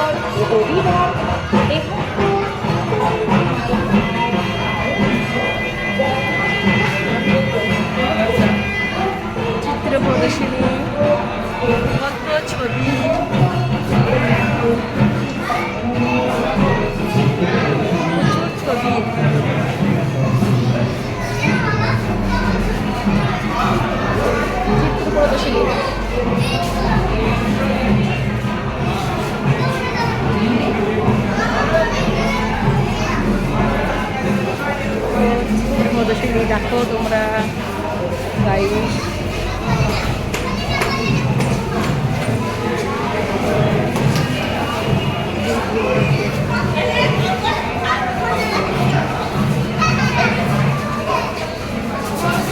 ধর রবি ধর চিত্র প্রদর্শনী ছবি। তোমরা গাইস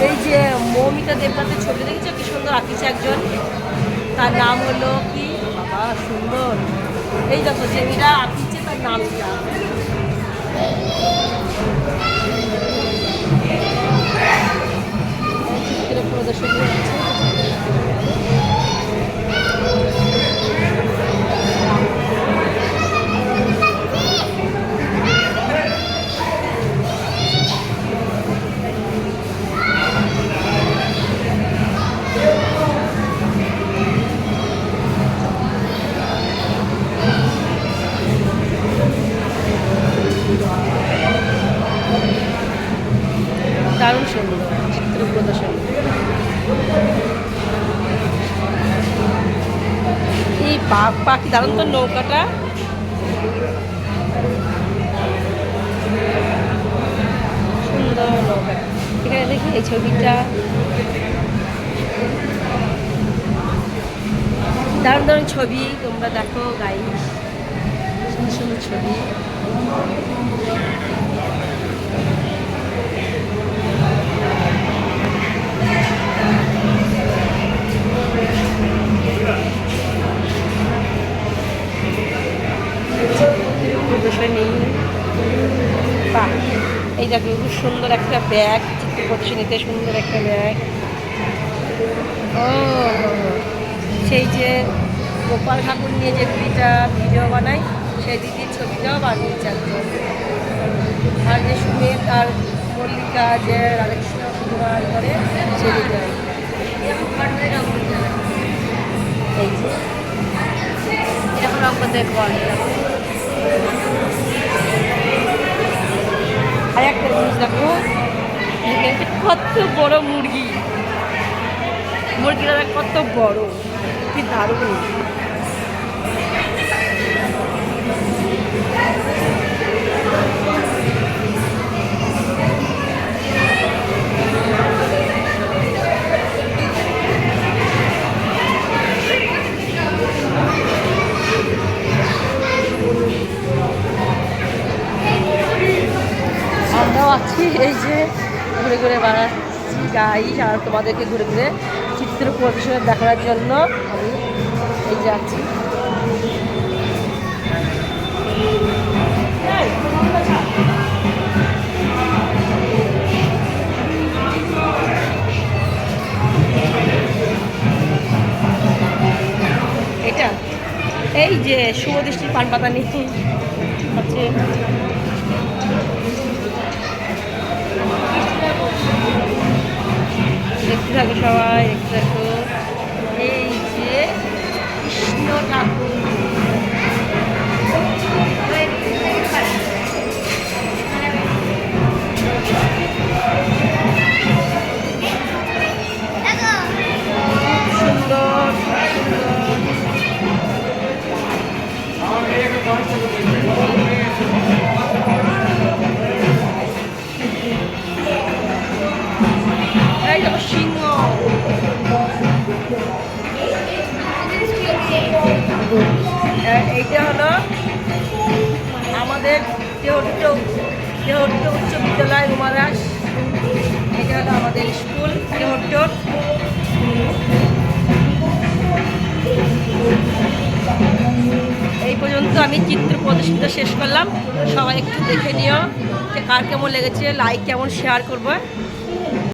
এই যে মৌমিতা দেবনাথের ছবি দেখেছ? কি সুন্দর আঁকিছে একজন। তার নাম হলো কি? বাবা, সুন্দর। এই দেখো যে মেয়েরা আঁকিছে তার নামটা চিত্র প্রদর্শনী হচ্ছে দারুণ সুন্দর চিত্র প্রদর্শনী এই পা- পাখি দাঁড়ান তো নৌকাটা। সুন্দর নৌকা। এখানে দেখি এই ছবিটা। দারুণ দারুণ ছবি, তোমরা দেখো গাই সুন্দর সুন্দর ছবি। দেখো খুব সুন্দর একটা ব্যাগ, চিত্র প্রদর্শনীতে সুন্দর একটা ব্যাগ। ও, সেই যে গোপাল ঠাকুর নিয়ে যে দিদিটা ভিডিও বানায়, সেই দিদির ছবিটাও বানিয়েছে একজন। আর যে সুমেত আর মল্লিকা, যে রাধাকৃষ্ণ কুমার করে দিদিটা এই যে। এরকম রকম বল আর একটা জিনিস দেখো কত বড় মুরগি। মুরগিটা কত বড় কি দারুণ। আছি, এই যে ঘুরে ঘুরে বেড়াচ্ছি গাই আর তোমাদেরকে ঘুরে ঘুরে চিত্র প্রদর্শনে দেখানোর জন্য আমি এই যে আছি। এই যে শুভদৃষ্টির পান পাতা নিয়ে আছে থাকো সবাই থাকো এই যে কৃষ্ণ ঠাকুর। সুন্দর সুন্দর স্কুল দেহট্ট এই পর্যন্ত আমি চিত্র প্রদর্শিত শেষ করলাম। সবাই একটু দেখে নিও যে কার কেমন লেগেছে লাইক কেমন শেয়ার করব।